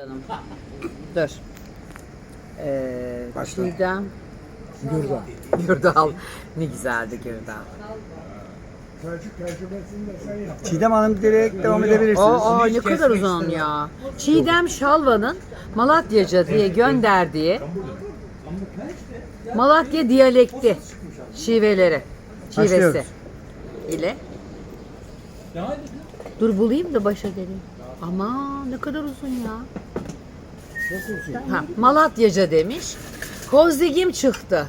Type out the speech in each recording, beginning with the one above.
Canım. Dur. Ee, Başla. Çiğdem. Gürdal. Gürdal. Ne güzeldi Gürdal. Çocuk tecrübesini de sen yap. Çiğdem Hanım direkt devam edebilirsiniz. Aa, aa, ne kadar uzun ya. Çiğdem Şalva'nın Malatyaca diye gönderdiği Malatya diyalekti şiveleri. Şivesi Başlıyoruz. ile. Dur bulayım da başa geleyim. Ama ne kadar uzun ya. Ha, Malatyaca demiş. Kozdigim çıktı.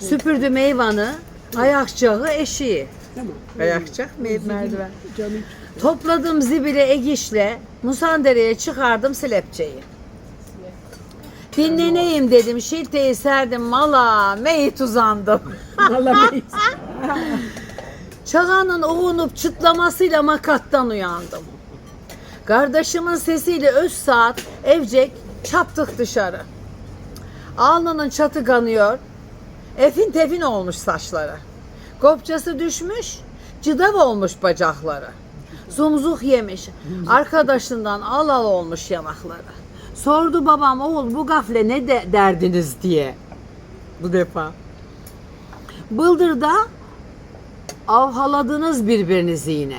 Süpürdü meyvanı, ayakçağı eşiği. Ayakçak mey- merdiven. Topladım zibile egişle, Musandere'ye çıkardım silepçeyi. Dinleneyim dedim, şilteyi serdim mala, meyit uzandım. Çağanın uğunup çıtlamasıyla makattan uyandım. Kardeşimin sesiyle öz saat evcek çaptık dışarı. Alnının çatı kanıyor. Efin tefin olmuş saçları. Kopçası düşmüş, cıdav olmuş bacakları. Zumzuk yemiş, arkadaşından al al olmuş yanakları. Sordu babam oğul bu gafle ne de derdiniz diye. Bu defa. Bıldırda avhaladınız birbirinizi yine.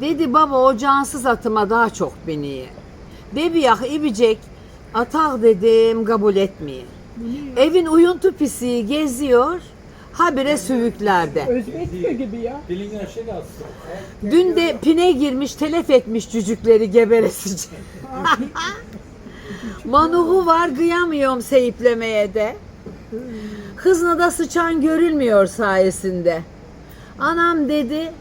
Dedi baba o cansız atıma daha çok beni. Bebiyah ibicek atak dedim kabul etmeyin. Evin uyuntu pisi geziyor habire sövüklerde. Özbek gibi ya. Dilini aşağı alsın. Dün de pine girmiş telef etmiş cücükleri geberesici. Manuhu var kıyamıyorum seyiplemeye de. Hızına sıçan görülmüyor sayesinde. Anam dedi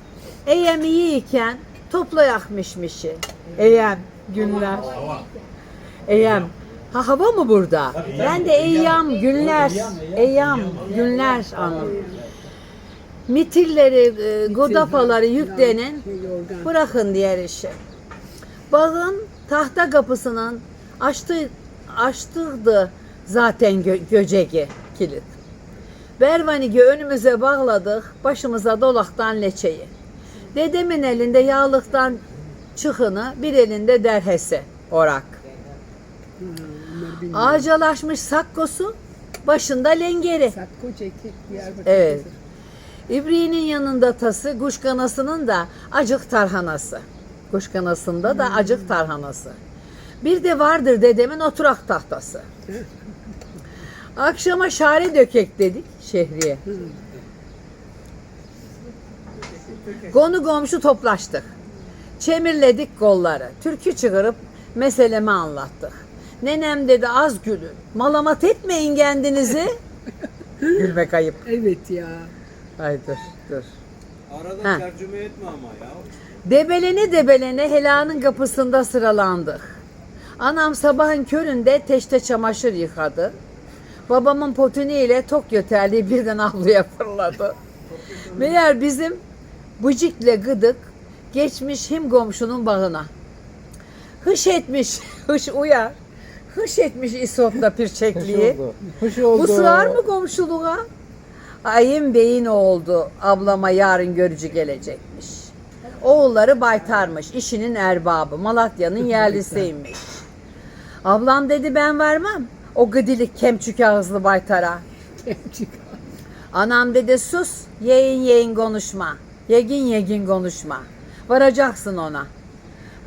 eyem iyiyken toplayak mişmişi. Eyem günler. Eyem. Ha hava mı burada? Ben de eyyam günler. Eyyam günler anladım. Mitilleri, e, godafaları yüklenin, bırakın diğer işi. Bağın tahta kapısının açtı, açtırdı zaten gö- göcegi kilit. Bervanigi önümüze bağladık, başımıza dolaktan leçeyi. Dedemin elinde yağlıktan çıkını, bir elinde derhesi, orak. Ağacalaşmış sakkosu, başında lengeri. Sakko ceket. Evet. İbriğinin yanında tası, kuşkanasının da acık tarhanası. Kuşkanasında da acık tarhanası. Bir de vardır dedemin oturak tahtası. Akşama şare dökek dedik şehriye. Konu komşu toplaştık. Çemirledik kolları. Türkü çıkarıp meselemi anlattık. Nenem dedi az gülün. Malamat etmeyin kendinizi. Gülmek ayıp. Evet ya. Ay dur dur. Arada Ha. tercüme etme ama ya. Debelene debelene helanın kapısında sıralandık. Anam sabahın köründe teşte çamaşır yıkadı. Babamın potunu ile Tokyo terliği birden avluya fırladı. Meğer bizim bıcıkle gıdık geçmiş him komşunun bağına. Hış etmiş, hış uyar. Hış etmiş İsop'ta pirçekliği. Hoş oldu. Bu sığar mı komşuluğa? Ayın beyin oldu. Ablama yarın görücü gelecekmiş. Oğulları baytarmış. işinin erbabı. Malatya'nın yerlisiymiş. Ablam dedi ben vermem. O gıdilik kemçük ağızlı baytara. Anam dedi sus. Yeğin yeğin konuşma. Yegin yegin konuşma. Varacaksın ona.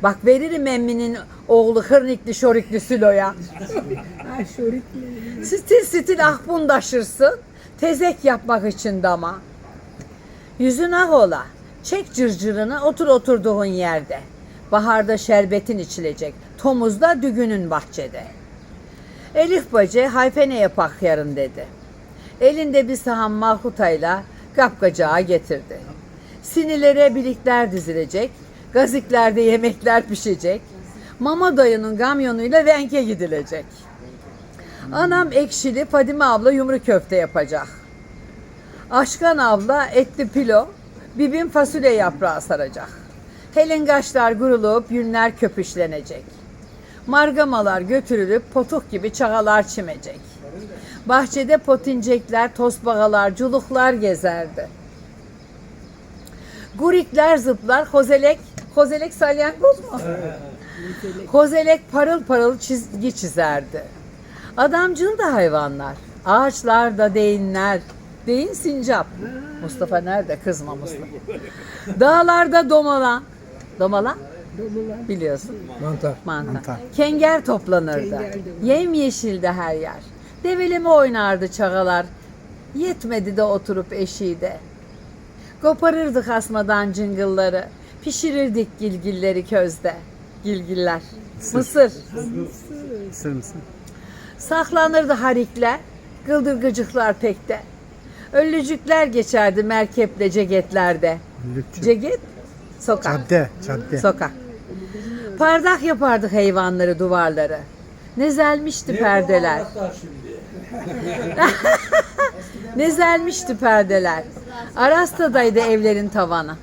Bak veririm emminin oğlu hırnikli şorikli Sülo'ya. Ha şoritli. Stil stil ahbundaşırsın. Tezek yapmak için dama. Yüzün ah ola. Çek cırcırını otur oturduğun yerde. Baharda şerbetin içilecek. Tomuzda dügünün bahçede. Elif bacı hayfene yapak yarın dedi. Elinde bir sahan mahutayla kapkacağı getirdi. Sinilere birlikler dizilecek. Gaziklerde yemekler pişecek. Mama dayının kamyonuyla Venke gidilecek. Anam ekşili, Fadime abla yumru köfte yapacak. Aşkan abla etli pilo, bibim fasulye yaprağı saracak. Helingaçlar gurulup yünler köpüşlenecek. Margamalar götürülüp potuk gibi çağalar çimecek. Bahçede potincekler, tosbağalar, culuklar gezerdi. Gurikler zıplar, hozelek, hozelek salyangoz mu? Kozelek parıl parıl çizgi çizerdi. Adamcıl da hayvanlar. Ağaçlarda değinler. Değin sincap. Mustafa nerede? Kızma Mustafa. Dağlarda domalan. Domalan? Biliyorsun. Mantar. Mantar. Mantar. Kenger toplanırdı. Yem yeşildi her yer. Develeme oynardı çağalar. Yetmedi de oturup eşiğde. Koparırdık asmadan cıngılları. Pişirirdik gilgilleri közde. Gilgiller. Mısır. Isır mısın? Saklanırdı harikler. Gıldırgıcıklar pekte. Öllücükler geçerdi merkeple cegetlerde. Lükçü. Ceget? Sokak. Cadde. Cadde. Sokak. Pardak yapardık hayvanları duvarları. Nezelmişti perdeler. Hatta şimdi. Nezelmişti perdeler. Arasta'daydı evlerin tavanı.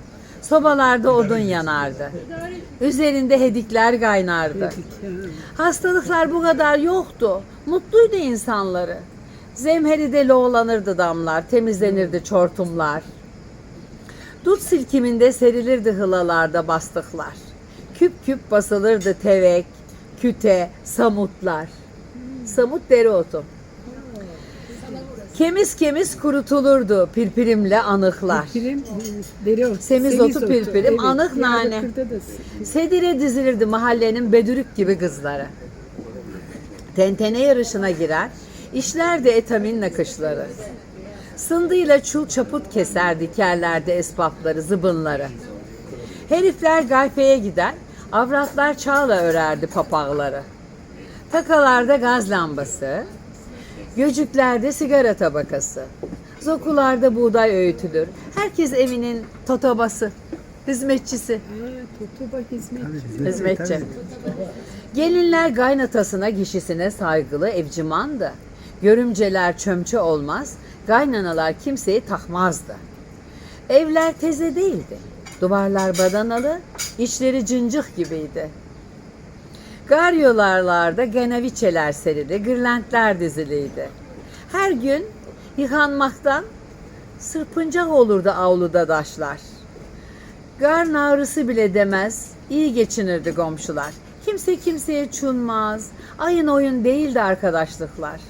Sobalarda odun yanardı. Üzerinde hedikler kaynardı. Hastalıklar bu kadar yoktu. Mutluydu insanları. Zemheride loğlanırdı damlar, temizlenirdi çortumlar. Dut silkiminde serilirdi hılalarda bastıklar. Küp küp basılırdı tevek, küte, samutlar. Samut dereotu. Kemiz kemiz kurutulurdu pirpirimle anıklar. Pirim, dereotu. Semizotu, pirpirim, anık nane. Sedire dizilirdi mahallenin bedürük gibi kızları. Tentene yarışına girer, işlerdi etamin nakışları. Sındıyla çul çaput keser dikerlerdi esbapları, zıbınları. Herifler gayfeye gider, avratlar çağla örerdi papağları. Takalarda gaz lambası, göcüklerde sigara tabakası. Zokularda buğday öğütülür. Herkes evinin totobası, hizmetçisi. Ha, Totoba hizmetçi. Hizmetçi. Gelinler gaynatasına, gişisine saygılı evcimandı. Görümceler çömçe olmaz, gaynanalar kimseyi takmazdı. Evler teze değildi. Duvarlar badanalı, içleri cıncık gibiydi. Garyolarlarda geneviçeler serili, gırlentler diziliydi. Her gün yıkanmaktan sırpıncak olurdu avluda daşlar. Gar ağrısı bile demez, iyi geçinirdi komşular. Kimse kimseye çunmaz, ayın oyun değildi arkadaşlıklar.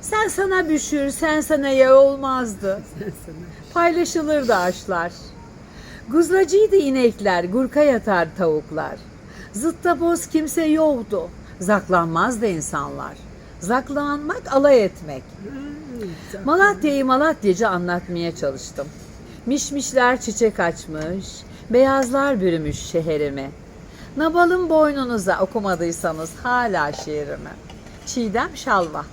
Sen sana büşür, sen sana ye olmazdı. Paylaşılırdı aşlar. Guzlacıydı inekler, gurka yatar tavuklar. Zıtta boz kimse yoktu, zaklanmazdı insanlar. Zaklanmak alay etmek. Malatya'yı Malatyacı anlatmaya çalıştım. Mişmişler çiçek açmış, beyazlar bürümüş şehrimi. Nabal'ın boynunuza okumadıysanız hala şiirimi. Çiğdem Şalva.